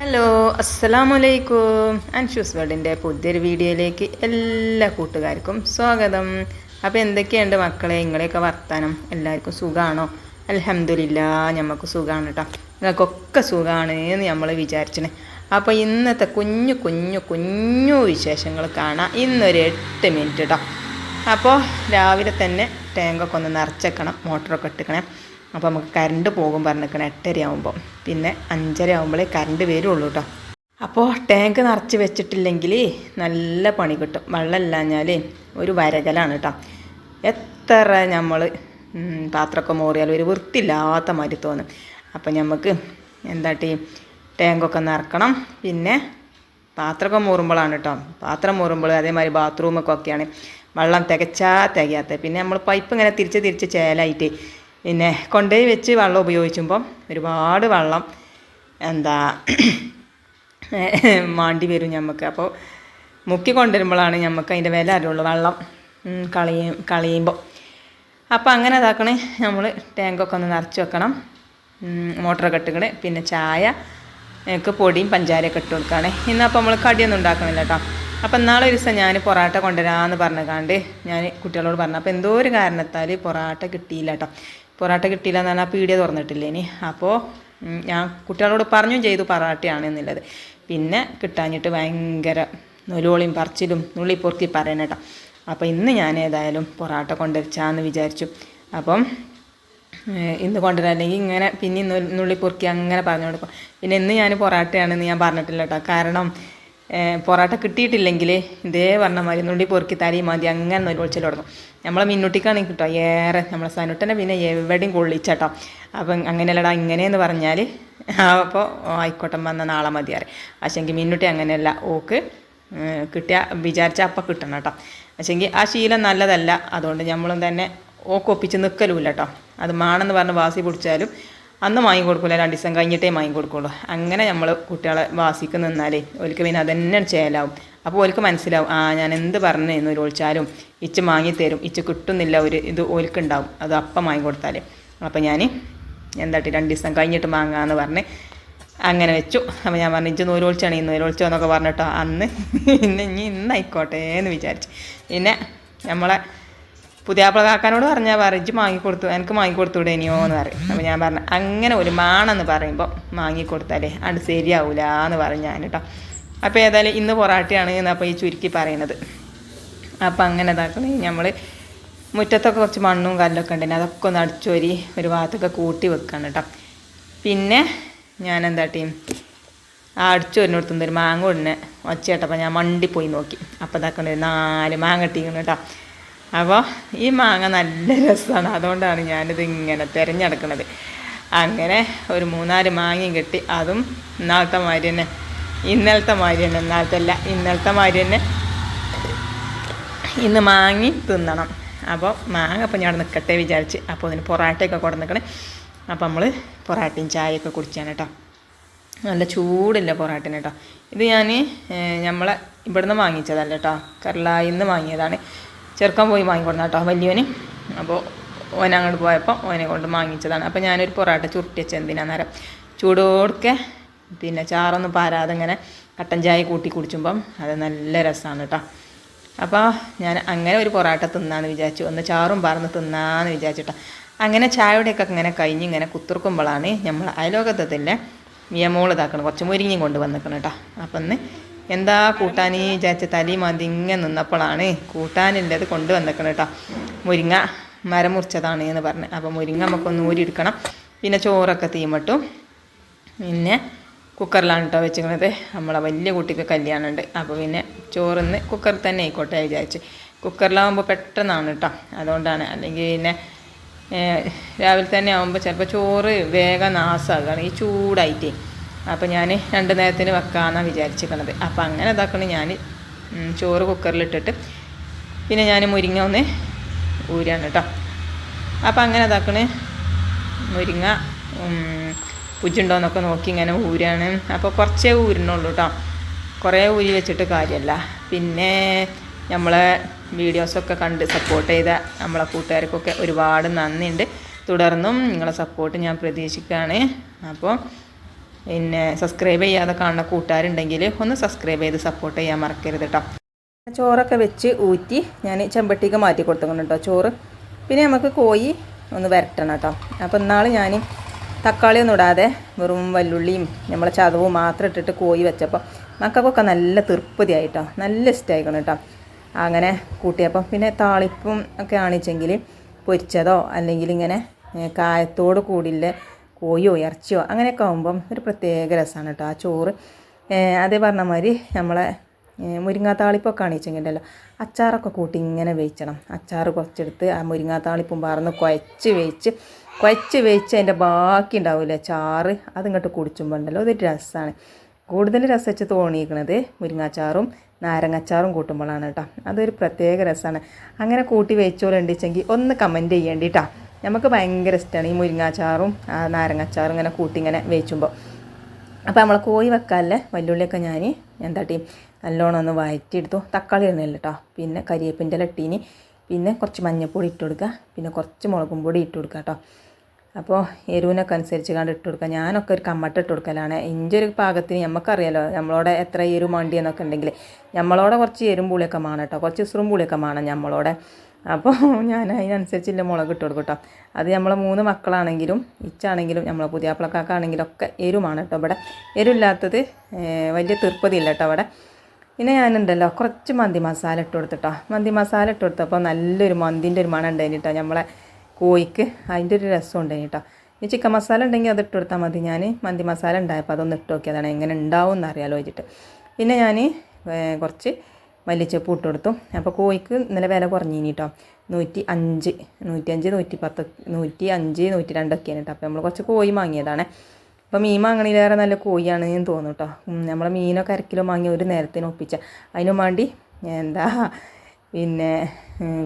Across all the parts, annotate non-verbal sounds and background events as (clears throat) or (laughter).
Hello അസ്സലാമലൈക്കും അൻഷൂസ് വേൾഡിന്റെ പുതിയൊരു വീഡിയോയിലേക്ക് എല്ലാ കൂട്ടുകാർക്കും സ്വാഗതം. അപ്പോൾ എന്തൊക്കെയുണ്ട് മക്കളെ? നിങ്ങളെയൊക്കെ വർത്താനം എല്ലാവർക്കും സുഖമാണോ അലഹമില്ല ഞമ്മക്ക് സുഖമാണ് കേട്ടോ നിങ്ങൾക്കൊക്കെ സുഖമാണ് എന്ന് നമ്മൾ വിചാരിച്ചിന്. അപ്പോൾ ഇന്നത്തെ കുഞ്ഞു കുഞ്ഞു കുഞ്ഞു വിശേഷങ്ങൾ കാണാം. ഇന്നൊരു എട്ട് മിനിറ്റ് കേട്ടോ അപ്പോൾ രാവിലെ തന്നെ ടാങ്കൊക്കെ ഒന്ന് നിറച്ചേക്കണം മോട്ടറൊക്കെ ഇട്ടിക്കണേ. അപ്പോൾ നമുക്ക് കറണ്ട് പോകും പറഞ്ഞിരിക്കണം എട്ടര ആകുമ്പോൾ പിന്നെ അഞ്ചര ആകുമ്പോഴേ കറണ്ട് വരുള്ളൂ കേട്ടോ അപ്പോൾ ടാങ്ക് നിറച്ച് വെച്ചിട്ടില്ലെങ്കിൽ നല്ല പണി കിട്ടും. വെള്ളമില്ലാഞ്ഞാൽ ഒരു വരകലാണ് കേട്ടോ എത്ര നമ്മൾ പാത്രമൊക്കെ മോറിയാലും ഒരു വൃത്തിയില്ലാത്ത മാതിരി തോന്നും. അപ്പോൾ നമുക്ക് എന്താട്ടി ടാങ്കൊക്കെ നിറക്കണം. പിന്നെ പാത്രമൊക്കെ മൂറുമ്പോഴാണ് കേട്ടോ പാത്രം മൂറുമ്പോൾ അതേമാതിരി ബാത്റൂമൊക്കെ ഒക്കെയാണ്. വെള്ളം തികച്ചാൽ തികയാത്ത പിന്നെ നമ്മൾ പൈപ്പ് ഇങ്ങനെ തിരിച്ച് തിരിച്ച് ചേലായിട്ട് പിന്നെ കൊണ്ടുപോയി വെച്ച് വെള്ളം ഉപയോഗിക്കുമ്പം ഒരുപാട് വെള്ളം എന്താ (clears throat) മാണ്ടി വരും നമുക്ക് അപ്പോൾ മുക്കി കൊണ്ടുവരുമ്പോഴാണ് നമുക്ക് അതിന്റെ വില അറിയുള്ളൂ വെള്ളം കളയും കളയുമ്പോൾ അപ്പോൾ അങ്ങനെ ഇതാക്കണേ. നമ്മൾ ടാങ്കൊക്കെ ഒന്ന് നിറച്ച് വെക്കണം. ഉം, മോട്ടറൊക്കെ ഇട്ടുക്കണേ. പിന്നെ ചായ എനിക്ക് പൊടിയും പഞ്ചാരയൊക്കെ ഇട്ട് കൊടുക്കുകയാണ് ഇന്നപ്പോൾ നമ്മൾ കടിയൊന്നും ഉണ്ടാക്കണില്ല കേട്ടോ അപ്പം നാളെ ഒരു ദിവസം ഞാൻ പൊറാട്ട കൊണ്ടുവരാമെന്ന് പറഞ്ഞുകാണ്ട് ഞാൻ കുട്ടികളോട് പറഞ്ഞു. അപ്പോൾ എന്തോ ഒരു കാരണത്താൽ പൊറാട്ട കിട്ടിയില്ല കേട്ടോ പൊറാട്ട കിട്ടിയില്ല എന്ന് പറഞ്ഞാൽ പീടിയ തുറന്നിട്ടില്ല ഇനി? അപ്പോൾ ഞാൻ കുട്ടികളോട് പറഞ്ഞും ചെയ്തു പൊറാട്ടയാണ് എന്നുള്ളത്. പിന്നെ കിട്ടാഞ്ഞിട്ട് ഭയങ്കര നൊലോളിയും പറച്ചിലും നുള്ളി പൊറുക്കി പറയണം കേട്ടോ. അപ്പോൾ ഇന്ന് ഞാൻ ഏതായാലും പൊറാട്ട കൊണ്ടുവച്ചാന്ന് വിചാരിച്ചു. അപ്പം ഇന്ന് കൊണ്ടുവരാം. അല്ലെങ്കിൽ ഇങ്ങനെ പിന്നെ നുള്ളി പൊറുക്കി അങ്ങനെ പറഞ്ഞു കൊടുക്കും പിന്നെ ഇന്ന് ഞാൻ പൊറാട്ടയാണെന്ന് ഞാൻ പറഞ്ഞിട്ടില്ല കേട്ടോ. കാരണം പൊറാട്ട കിട്ടിയിട്ടില്ലെങ്കിൽ ഇതേ പറഞ്ഞ മാതിരി നുള്ളി പൊറുക്കി മതി അങ്ങനെ ഒരു ഒളിച്ചിൽ തുടങ്ങും. നമ്മളെ മിന്നുട്ടിക്കാണെങ്കിൽ കിട്ടോ ഏറെ നമ്മളെ സനുട്ടനെ പിന്നെ എവിടെയും കൊള്ളിച്ചട്ടോ. അപ്പം അങ്ങനെയല്ലടാ ഇങ്ങനെയെന്ന് പറഞ്ഞാൽ അപ്പോൾ ആയിക്കോട്ടെ വന്ന നാളെ മതി അറിയാം പക്ഷേങ്കിൽ മിന്നുട്ടി അങ്ങനെയല്ല. ഓക്ക് കിട്ടിയ വിചാരിച്ച അപ്പം കിട്ടണം കേട്ടോ. പക്ഷേങ്കിൽ ആ ശീലം നല്ലതല്ല. അതുകൊണ്ട് നമ്മളും തന്നെ ഓക്കൊപ്പിച്ച് നിൽക്കലുമില്ല കേട്ടോ അത് മാണെന്ന് പറഞ്ഞ് വാസി പിടിച്ചാലും അന്ന് വാങ്ങി കൊടുക്കില്ല രണ്ട് ദിവസം കഴിഞ്ഞിട്ടേ വാങ്ങി കൊടുക്കുള്ളൂ. അങ്ങനെ നമ്മൾ കുട്ടികളെ വാസിക്ക് നിന്നാലേ ഓൽക്ക് പിന്നെ അതന്നെ ചേലാവും. അപ്പോൾ ഓൽക്ക് മനസ്സിലാവും ആ ഞാൻ എന്ത് പറഞ്ഞു എന്ന് ഒളിച്ചാലും ഇച്ച് വാങ്ങി തരും ഇച്ച് കിട്ടുന്നില്ല ഒരു ഇത് ഓൽക്കുണ്ടാവും. അത് അപ്പം വാങ്ങി കൊടുത്താലേ. അപ്പോൾ ഞാൻ എന്താട്ടി രണ്ട് ദിവസം കഴിഞ്ഞിട്ട് വാങ്ങാമെന്ന് പറഞ്ഞ് അങ്ങനെ വെച്ചു. അപ്പോൾ ഞാൻ പറഞ്ഞു ഇഞ്ച് നൂരൊളിച്ചാണ് ഈ നൂരൊളിച്ചോ എന്നൊക്കെ പറഞ്ഞിട്ടോ. അന്ന് പിന്നെ ഇനി ഇന്നായിക്കോട്ടെ എന്ന് വിചാരിച്ചു. പിന്നെ നമ്മളെ പുതിയാപ്പിള കാക്കാനോട് പറഞ്ഞാൽ പറയും വാങ്ങിക്കൊടുത്തു എനിക്ക് വാങ്ങിക്കൊടുത്തൂടെ ഇനിയോ? എന്ന് പറയും. അപ്പോൾ ഞാൻ പറഞ്ഞു അങ്ങനെ ഒരു മാണെന്ന് പറയുമ്പോൾ വാങ്ങിക്കൊടുത്താലേ അത് ശരിയാവൂല എന്ന് പറഞ്ഞു ഞാൻ കേട്ടോ. അപ്പോൾ ഏതായാലും ഇന്ന് പൊറാട്ടയാണ് എന്നപ്പോൾ ഈ ചുരുക്കി പറയണത് അപ്പം അങ്ങനെ ഇതാക്കണേ നമ്മൾ മുറ്റത്തൊക്കെ കുറച്ച് മണ്ണും കല്ലൊക്കെ ഉണ്ടെങ്കിൽ അതൊക്കെ ഒന്ന് അടിച്ചൊരി ഒരു ഭാഗത്തൊക്കെ കൂട്ടി വെക്കണം കേട്ടോ. പിന്നെ ഞാൻ എന്താ ടീം ആ അടിച്ചു വരുന്നിടത്തുനിന്ന് ഒരു മാങ്ങ ഉടനെ ഒച്ചയിട്ടപ്പോൾ ഞാൻ മണ്ടി പോയി നോക്കി. അപ്പോൾ ഇതാക്കണ ഒരു നാല് മാങ്ങ ഇട്ടിരിക്കുന്നു കേട്ടോ. അപ്പോൾ ഈ മാങ്ങ നല്ല രസമാണ് അതുകൊണ്ടാണ് ഞാനിത് ഇങ്ങനെ തിരഞ്ഞെടുക്കുന്നത് അങ്ങനെ ഒരു മൂന്നാൽ മാങ്ങയും കിട്ടി. അതും ഇന്നാളത്തെ മാതിരി തന്നെ. ഇന്നലത്തെ മാതിരി തന്നെ. ഇന്നാളത്തെ അല്ല ഇന്നലത്തെ മാതിരി തന്നെ ഇന്ന് മാങ്ങി തിന്നണം. അപ്പോൾ മാങ്ങ അപ്പോൾ ഞാൻ നിൽക്കട്ടെ വിചാരിച്ച്. അപ്പോൾ അതിന് പൊറാട്ടയൊക്കെ കൂടെ നിൽക്കണേ അപ്പോൾ നമ്മൾ പൊറാട്ടയും ചായയൊക്കെ കുടിച്ചാണ് കേട്ടോ. നല്ല ചൂടില്ല പൊറാട്ടിന് കേട്ടോ. ഇത് ഞാൻ നമ്മളെ ഇവിടുന്ന് വാങ്ങിച്ചതല്ല കേട്ടോ. കരളായിന്ന് വാങ്ങിയതാണ്. ചെറുക്കൻ പോയി വാങ്ങിക്കൊടുന്ന കേട്ടോ വലിയവന് അപ്പോൾ ഓൻ അങ്ങോട്ട് പോയപ്പോൾ ഓനെ കൊണ്ട് വാങ്ങിച്ചതാണ്. അപ്പോൾ ഞാനൊരു പൊറാട്ട ചുരുട്ടി വെച്ച എന്തിനാ നേരം ചൂടോടുക്കെ പിന്നെ ചാറൊന്നും പാരാതെ ഇങ്ങനെ കട്ടൻ ചായ കൂട്ടി കുടിച്ചുമ്പം അത് നല്ല രസമാണ് കേട്ടോ. അപ്പോൾ ഞാൻ അങ്ങനെ ഒരു പൊറോട്ട തിന്നാന്ന് വിചാരിച്ചു. ഒന്ന് ചാറും പാർന്ന് തിന്നാന്ന് വിചാരിച്ചിട്ടാ അങ്ങനെ ചായയുടെയൊക്കെ ഇങ്ങനെ കഴിഞ്ഞ് ഇങ്ങനെ കുത്തിർക്കുമ്പോഴാണ് നമ്മൾ അയലോകത്തത്തില്ലേ മിയമോൾ ഇതാക്കണം കുറച്ച് മുരിങ്ങയും കൊണ്ട് വന്നിക്കണം കേട്ടോ. അപ്പം ഇന്ന് എന്താ കൂട്ടാനി വിചാരിച്ച തലി മതി ഇങ്ങനെ നിന്നപ്പോഴാണ് കൂട്ടാനുള്ളത് കൊണ്ടുവന്നേക്കണം കേട്ടോ. മുരിങ്ങ മരം മുറിച്ചതാണ് എന്ന് പറഞ്ഞ്. അപ്പോൾ മുരിങ്ങ നമുക്കൊന്ന് ഊരിയെടുക്കണം പിന്നെ ചോറൊക്കെ തീമട്ടും. പിന്നെ കുക്കറിലാണ് കേട്ടോ വെച്ചിരിക്കുന്നത് നമ്മളെ വലിയ കുട്ടിക്ക് കല്യാണമുണ്ട്. അപ്പോൾ പിന്നെ ചോറിന്ന് കുക്കറിൽ തന്നെ ആയിക്കോട്ടെ വിചാരിച്ച്. കുക്കറിലാവുമ്പോൾ പെട്ടെന്നാണ് കേട്ടോ. അതുകൊണ്ടാണ്. അല്ലെങ്കിൽ പിന്നെ രാവിലെ തന്നെ ആകുമ്പോൾ ചിലപ്പോൾ ചോറ് വേഗം നാസാകുകയാണ് ഈ ചൂടായിട്ടേ. അപ്പോൾ ഞാൻ രണ്ട് നേരത്തിന് വെക്കാമെന്നാണ് വിചാരിച്ചിരിക്കണത് അപ്പോൾ അങ്ങനെ ഇതാക്കണം ഞാൻ ചോറ് കുക്കറിലിട്ടിട്ട് പിന്നെ ഞാൻ മുരിങ്ങ ഒന്ന് ഊരാണ് കേട്ടോ അപ്പോൾ അങ്ങനെ ഇതാക്കണേ. മുരിങ്ങ പുജുണ്ടോയെന്നൊക്കെ നോക്കി ഇങ്ങനെ ഊരാണ്. അപ്പോൾ കുറച്ചേ ഊരണുള്ളൂ കേട്ടോ കുറേ ഊരി വെച്ചിട്ട് കാര്യമല്ല പിന്നെ നമ്മളെ വീഡിയോസൊക്കെ കണ്ട് സപ്പോർട്ട് ചെയ്ത നമ്മളെ കൂട്ടുകാർക്കൊക്കെ ഒരുപാട് നന്ദിയുണ്ട് തുടർന്നും നിങ്ങളെ സപ്പോർട്ട് ഞാൻ പ്രതീക്ഷിക്കുകയാണ് അപ്പോൾ പിന്നെ സബ്സ്ക്രൈബ് ചെയ്യാതെ കാണുന്ന കൂട്ടുകാരുണ്ടെങ്കിൽ ഒന്ന് സബ്സ്ക്രൈബ് ചെയ്ത് സപ്പോർട്ട് ചെയ്യാൻ മറക്കരുത് കേട്ടോ ചോറൊക്കെ വെച്ച് ഊറ്റി ഞാൻ ചെമ്പട്ടിക്ക് മാറ്റി കൊടുത്തുകൊണ്ട് കേട്ടോ ചോറ്. പിന്നെ നമുക്ക് കോഴി ഒന്ന് വരട്ടണം കേട്ടോ അപ്പോൾ ഇന്നാൾ ഞാൻ തക്കാളി ഒന്നും ഇടാതെ വെറും വല്ലുള്ളിയും നമ്മളെ ചതവും മാത്രം ഇട്ടിട്ട് കോഴി വെച്ചപ്പോൾ മക്കൾക്കൊക്കെ നല്ല തൃപ്തിയായിട്ടോ നല്ല ഇഷ്ടമായിക്കണം കേട്ടോ അങ്ങനെ കൂട്ടിയപ്പം പിന്നെ താളിപ്പും ഒക്കെ ആണിച്ചെങ്കിൽ പൊരിച്ചതോ അല്ലെങ്കിൽ ഇങ്ങനെ കായത്തോട് കൂടിയുള്ള കോഴിയോ ഇറച്ചിയോ അങ്ങനെയൊക്കെ ആകുമ്പം ഒരു പ്രത്യേക രസമാണ് കേട്ടോ. ആ ചോറ് അതേ പറഞ്ഞ മാതിരി നമ്മളെ മുരിങ്ങാ മുരിങ്ങാത്താളിപ്പൊക്കെ ആണിച്ചെങ്കിലല്ലോ അച്ചാറൊക്കെ കൂട്ടി ഇങ്ങനെ വേവിച്ചണം. അച്ചാർ കുറച്ചെടുത്ത് ആ മുരിങ്ങാത്താളിപ്പും പറന്ന് കുഴച്ച് വേവിച്ച് കുഴച്ച് വേവിച്ച് അതിന്റെ ബാക്കി ഉണ്ടാവില്ലേ ചാറ് അതിങ്ങോട്ട് കുടിച്ചുമ്പോൾ ഉണ്ടല്ലോ അതൊരു രസമാണ് കൂടുതൽ രസിച്ച് തോന്നിയിരിക്കുന്നത് മുരിങ്ങാച്ചാറും നാരങ്ങച്ചാറും കൂട്ടുമ്പോഴാണ് കേട്ടോ. അതൊരു പ്രത്യേക രസമാണ് അങ്ങനെ കൂട്ടി വെച്ചോലുണ്ടിച്ചെങ്കിൽ ഒന്ന് കമന്റ് ചെയ്യേണ്ടി കേട്ടോ നമുക്ക് ഭയങ്കര ഇഷ്ടമാണ് ഈ മുരിങ്ങാച്ചാറും നാരങ്ങാച്ചാറും ഇങ്ങനെ കൂട്ടി ഇങ്ങനെ വേച്ചുമ്പോൾ അപ്പോൾ നമ്മൾ കോഴി വെക്കാല്ലേ? വല്ലുള്ളിയൊക്കെ ഞാൻ എന്താട്ടി നല്ലോണം ഒന്ന് വഴറ്റിയെടുത്തു തക്കാളി ഇടുന്നില്ല കേട്ടോ പിന്നെ കരിയേപ്പിന്റെ ലട്ടീന് പിന്നെ കുറച്ച് മഞ്ഞൾപ്പൊടി ഇട്ട് കൊടുക്കുക പിന്നെ കുറച്ച് മുളകും പൊടി ഇട്ട് കൊടുക്കുക കേട്ടോ അപ്പോൾ എരിവിനൊക്കെ അനുസരിച്ച് കണ്ട് ഇട്ട് കൊടുക്കുക ഞാനൊക്കെ ഒരു കമ്മട്ട് ഇട്ട് കൊടുക്കലാണ്. ഇഞ്ചി ഒരു പാകത്തിന് നമുക്കറിയാലോ നമ്മളോടെ എത്ര എരിവ് മണ്ടി എന്നൊക്കെ ഉണ്ടെങ്കിൽ നമ്മളോടെ കുറച്ച് എരും പുളിയൊക്കെ വേണം കേട്ടോ കുറച്ച് ഇസ്രും പുളിയൊക്കെ മാണം നമ്മളോടെ അപ്പോൾ (laughs) ഞാൻ അതിനനുസരിച്ചില്ല മുളക് ഇട്ട് കൊടുക്കും കേട്ടോ അത് നമ്മളെ മൂന്ന് മക്കളാണെങ്കിലും ഇച്ചാണെങ്കിലും നമ്മളെ പുതിയാപ്പിളക്കാക്കാണെങ്കിലും ഒക്കെ എരുമാണ് കേട്ടോ ഇവിടെ എരുമില്ലാത്തത് വലിയ തീർപ്പതിയില്ല കേട്ടോ അവിടെ. പിന്നെ ഞാനുണ്ടല്ലോ കുറച്ച് മന്തി മസാല ഇട്ട് കൊടുത്തിട്ടോ മന്തി മസാല ഇട്ട് കൊടുത്തപ്പോൾ നല്ലൊരു മന്തിന്റെ ഒരു മണം ഉണ്ടായിന് കേട്ടോ നമ്മളെ കോഴിക്ക്. അതിന്റെ ഒരു രസം ഉണ്ടായിന് കേട്ടോ ഈ ചിക്കൻ മസാല ഉണ്ടെങ്കിൽ അത് ഇട്ട് കൊടുത്താൽ മതി ഞാൻ മന്തി മസാല ഉണ്ടായപ്പോൾ അതൊന്ന് ഇട്ട് നോക്കിയതാണ് എങ്ങനെ ഉണ്ടാവും എന്ന് അറിയാലോ വെച്ചിട്ട് പിന്നെ ഞാൻ കുറച്ച് മല്ലിച്ചപ്പ് ഇട്ട് കൊടുത്തു. അപ്പോൾ കോഴിക്ക് ഇന്നലെ വില കുറഞ്ഞിനി കേട്ടോ നൂറ്റി അഞ്ച് നൂറ്റി അഞ്ച് നൂറ്റി പത്ത് നൂറ്റി അഞ്ച് നൂറ്റി രണ്ടൊക്കെയാണ് കേട്ടോ അപ്പോൾ നമ്മൾ കുറച്ച് കോഴി വാങ്ങിയതാണ് അപ്പോൾ മീൻ വാങ്ങണതിലേറെ നല്ല കോഴിയാണ് എന്ന് തോന്നുന്നു കേട്ടോ നമ്മൾ മീനൊക്കെ അരക്കിലോ കിലോ വാങ്ങി ഒരു നേരത്തിന് ഒപ്പിച്ച. അതിനു വേണ്ടി എന്താ പിന്നെ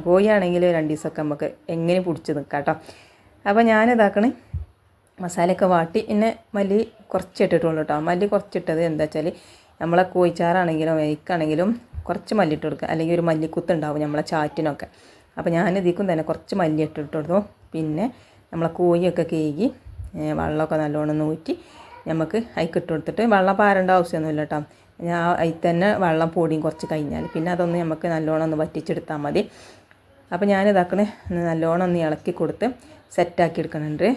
കോഴിയാണെങ്കിൽ രണ്ട് ദിവസമൊക്കെ നമുക്ക് എങ്ങനെ പിടിച്ച് നിൽക്കാം കേട്ടോ അപ്പോൾ ഞാനിതാക്കണേ മസാലയൊക്കെ വാട്ടി. പിന്നെ മല്ലി കുറച്ച് ഇട്ടിട്ടുള്ളൂ കേട്ടോ മല്ലി കുറച്ചിട്ടത് എന്താ വെച്ചാൽ നമ്മളെ കോഴിച്ചാറാണെങ്കിലും വൈക്കാണെങ്കിലും കുറച്ച് മല്ലി ഇട്ട് കൊടുക്കുക. അല്ലെങ്കിൽ ഒരു മല്ലിക്കുത്ത് ഉണ്ടാവും നമ്മളെ ചാറ്റിനൊക്കെ. അപ്പോൾ ഞാൻ ഇതിക്കും തന്നെ കുറച്ച് മല്ലി ഇട്ടിട്ട് കൊടുത്തു പിന്നെ നമ്മളെ കോഴിയൊക്കെ കേകി വെള്ളമൊക്കെ നല്ലോണം നൂറ്റി നമുക്ക് അതിക്ക് ഇട്ട് കൊടുത്തിട്ട് വെള്ളം പാരേണ്ട ആവശ്യമൊന്നുമില്ല കേട്ടോ. ഞാൻ അതിൽ തന്നെ വെള്ളം പൊടിയും കുറച്ച് കഴിഞ്ഞാൽ പിന്നെ അതൊന്ന് നമുക്ക് നല്ലോണം ഒന്ന് വറ്റിച്ചെടുത്താൽ മതി. അപ്പോൾ ഞാൻ ഇതാക്കണേ നല്ലോണം ഒന്ന് ഇളക്കി കൊടുത്ത് സെറ്റാക്കി എടുക്കണുണ്ട്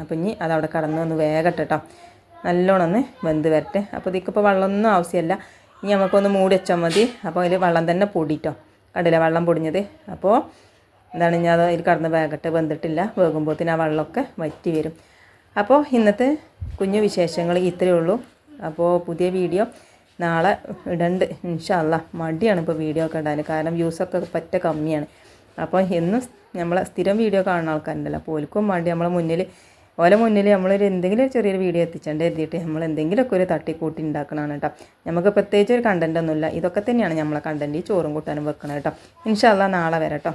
അപ്പോൾ ഇനി അതവിടെ കടന്ന് ഒന്ന് വേഗട്ടെ കേട്ടോ. നല്ലോണം ഒന്ന് വെന്ത് വരട്ടെ. അപ്പോൾ ഇതിക്കിപ്പോൾ വെള്ളമൊന്നും ആവശ്യമില്ല. ഇനി നമുക്കൊന്ന് മൂടി വെച്ചാൽ മതി. അപ്പോൾ അതിൽ വെള്ളം തന്നെ പൊടിയിട്ടോ കണ്ടില്ല വെള്ളം പൊടിഞ്ഞത്. അപ്പോൾ എന്താണ് ഞാൻ അത് അതിൽ കടന്ന് വേഗട്ടെ വെന്തിട്ടില്ല. വേകുമ്പോഴത്തേന് ആ വെള്ളമൊക്കെ വറ്റി വരും. അപ്പോൾ ഇന്നത്തെ കുഞ്ഞു വിശേഷങ്ങൾ ഇത്രയേ ഉള്ളൂ. അപ്പോൾ പുതിയ വീഡിയോ നാളെ ഇടണ്ട്. ഇൻഷല്ല മടിയാണ് ഇപ്പോൾ വീഡിയോ ഒക്കെ ഇടാൻ കാരണം വ്യൂസൊക്കെ പറ്റ കമ്മിയാണ്. അപ്പോൾ എന്നും നമ്മളെ സ്ഥിരം വീഡിയോ കാണുന്ന ആൾക്കാരുണ്ടല്ലോ. അപ്പോൾ ഓൽക്കും മടി. നമ്മളെ മുന്നിൽ ഓലെ മുന്നിൽ നമ്മളൊരു എന്തെങ്കിലും ഒരു ചെറിയൊരു വീഡിയോ എത്തിച്ചേണ്ട എഴുതിയിട്ട് നമ്മൾ എന്തെങ്കിലുമൊക്കെ ഒരു തട്ടിക്കൂട്ടി ഉണ്ടാക്കണമാണ് കേട്ടോ നമുക്ക് പ്രത്യേകിച്ച് ഒരു കണ്ടന്റൊന്നുമില്ല ഇതൊക്കെ തന്നെയാണ് നമ്മളെ കണ്ടന്റ് ഈ ചോറും കൂട്ടാനും വെക്കണം കേട്ടോ ഇൻഷാല്ല നാളെ വരാം കേട്ടോ